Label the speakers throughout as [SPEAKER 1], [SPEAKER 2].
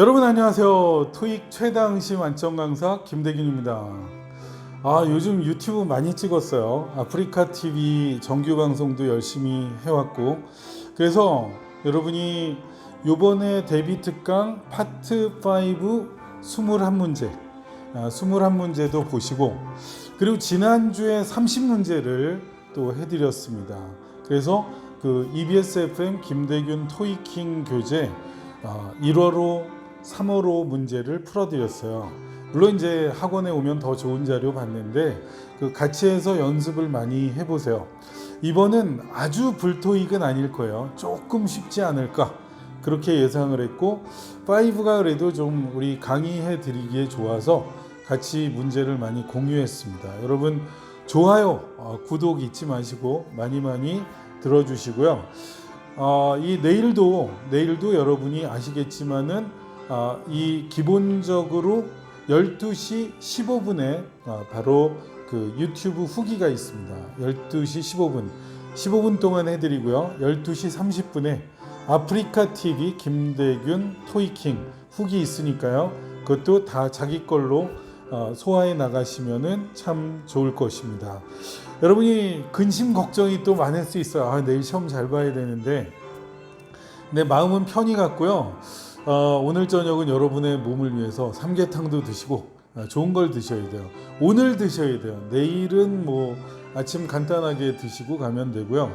[SPEAKER 1] 여러분 안녕하세요. 토익 최당시 만점 강사 김대균입니다. 아 요즘 유튜브 많이 찍었어요. 아프리카 TV 정규 방송도 열심히 해왔고 그래서 여러분이 요번에 데뷔 특강 파트 5 21문제 아, 21문제도 보시고 그리고 지난주에 30문제를 또 해드렸습니다. 그래서 그 EBS FM 김대균 토익킹 교재 아, 1월호 3월호 문제를 풀어드렸어요. 물론 이제 학원에 오면 더 좋은 자료 받는데 그 같이 해서 연습을 많이 해보세요. 이번은 아주 불토익은 아닐 거예요. 조금 쉽지 않을까 그렇게 예상을 했고 5가 그래도 좀 우리 강의해 드리기에 좋아서 같이 문제를 많이 공유했습니다. 여러분 좋아요, 어, 구독 잊지 마시고 많이 많이 들어주시고요. 어, 이 내일도 내일도 여러분이 아시겠지만은 아, 이 기본적으로 12시 15분에 아, 바로 그 유튜브 후기가 있습니다. 12시 15분 15분 동안 해드리고요. 12시 30분에 아프리카 TV 김대균 토이킹 후기 있으니까요. 그것도 다 자기 걸로 어, 소화해 나가시면은 참 좋을 것입니다. 여러분이 근심 걱정이 또 많을 수 있어요. 아, 내일 시험 잘 봐야 되는데 내 마음은 편히 갔고요. 어, 오늘 저녁은 여러분의 몸을 위해서 삼계탕도 드시고 아, 좋은 걸 드셔야 돼요. 오늘 드셔야 돼요. 내일은 뭐 아침 간단하게 드시고 가면 되고요.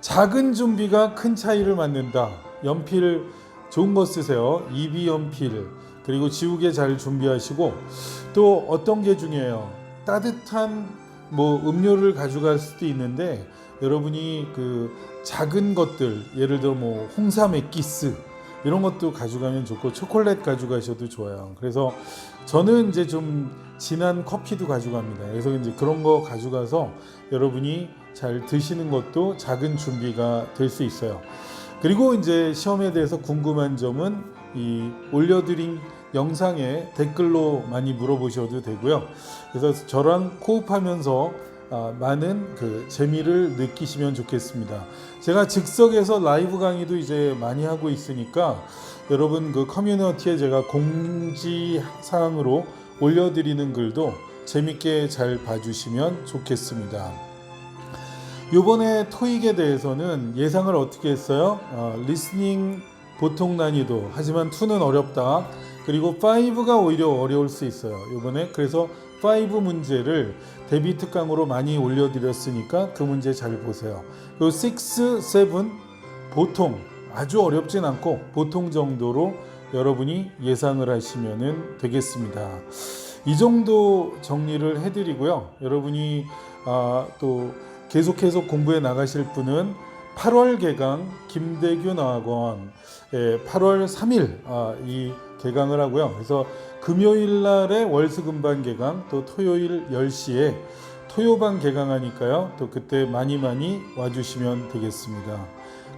[SPEAKER 1] 작은 준비가 큰 차이를 만든다. 연필 좋은 거 쓰세요. 이비 연필 그리고 지우개 잘 준비하시고 또 어떤 게 중요해요. 따뜻한 뭐 음료를 가져갈 수도 있는데 여러분이 그 작은 것들 예를 들어 뭐 홍삼 액기스 이런 것도 가져가면 좋고 초콜릿 가져가셔도 좋아요. 그래서 저는 이제 좀 진한 커피도 가져갑니다. 그래서 이제 그런 거 가져가서 여러분이 잘 드시는 것도 작은 준비가 될 수 있어요. 그리고 이제 시험에 대해서 궁금한 점은 이 올려드린 영상에 댓글로 많이 물어보셔도 되고요. 그래서 저랑 코업하면서 아, 많은 그 재미를 느끼시면 좋겠습니다. 제가 즉석에서 라이브 강의도 이제 많이 하고 있으니까 여러분 그 커뮤니티에 제가 공지 사항으로 올려드리는 글도 재밌게 잘 봐주시면 좋겠습니다. 요번에 토익에 대해서는 예상을 어떻게 했어요? 어, 리스닝 보통 난이도 하지만 2는 어렵다. 그리고 5가 오히려 어려울 수 있어요. 요번에 그래서 5 문제를 데뷔 특강으로 많이 올려드렸으니까 그 문제 잘 보세요. 그리고 6, 7 보통 아주 어렵진 않고 보통 정도로 여러분이 예상을 하시면 되겠습니다. 이 정도 정리를 해드리고요. 여러분이 아, 또 계속해서 공부해 나가실 분은 8월 개강 김대균 어학원 예, 8월 3일 아, 이 개강을 하고요. 그래서 금요일 날에 월수금반 개강 또 토요일 10시에 토요반 개강하니까요. 또 그때 많이 많이 와주시면 되겠습니다.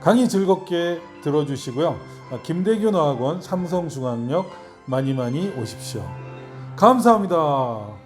[SPEAKER 1] 강의 즐겁게 들어주시고요. 아, 김대균 어학원 삼성중앙역 많이 많이 오십시오. 감사합니다.